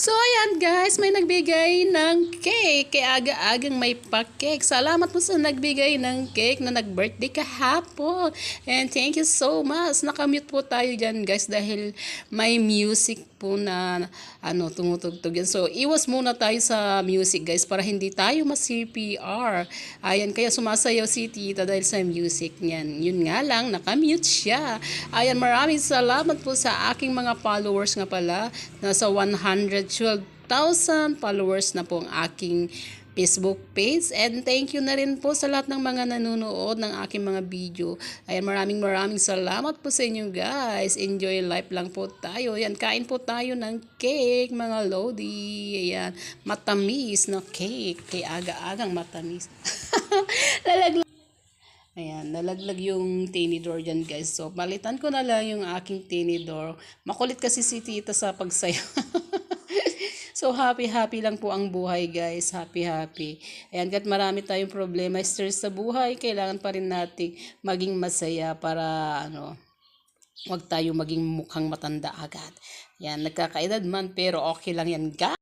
So, ayan guys, may nagbigay ng cake. Kaya aga-agang may pa-cake. Salamat po sa nagbigay ng cake na nag-birthday kahapon. And thank you so much. Nakamute po tayo dyan guys dahil may music po na ano, tumutugtog yan. So, iwas muna tayo sa music guys para hindi tayo mas-CPR. Ayan, kaya sumasayaw si tita dahil sa music niyan. Yun nga lang, nakamute siya. Ayan, maraming salamat po sa aking mga followers nga pala. Nasa 112,000 followers na po ang aking Facebook page. And thank you na rin po sa lahat ng mga nanonood ng aking mga video. Ayan, maraming maraming salamat po sa inyo guys. Enjoy life lang po tayo. Ayan, kain po tayo ng cake, mga lodi. Ayan, matamis na cake. Kaya aga-agang matamis. Lalaglag Ayan, nalaglag yung tinidor dyan guys. So, palitan ko na lang yung aking tinidor. Makulit kasi si tita sa pagsayaw. so, happy-happy lang po ang buhay guys. Happy-happy. Ayan, kahit marami tayong problema, stress sa buhay, kailangan pa rin nating maging masaya para ano, wag tayo maging mukhang matanda agad. Yan, nagkakaedad man pero okay lang yan guys.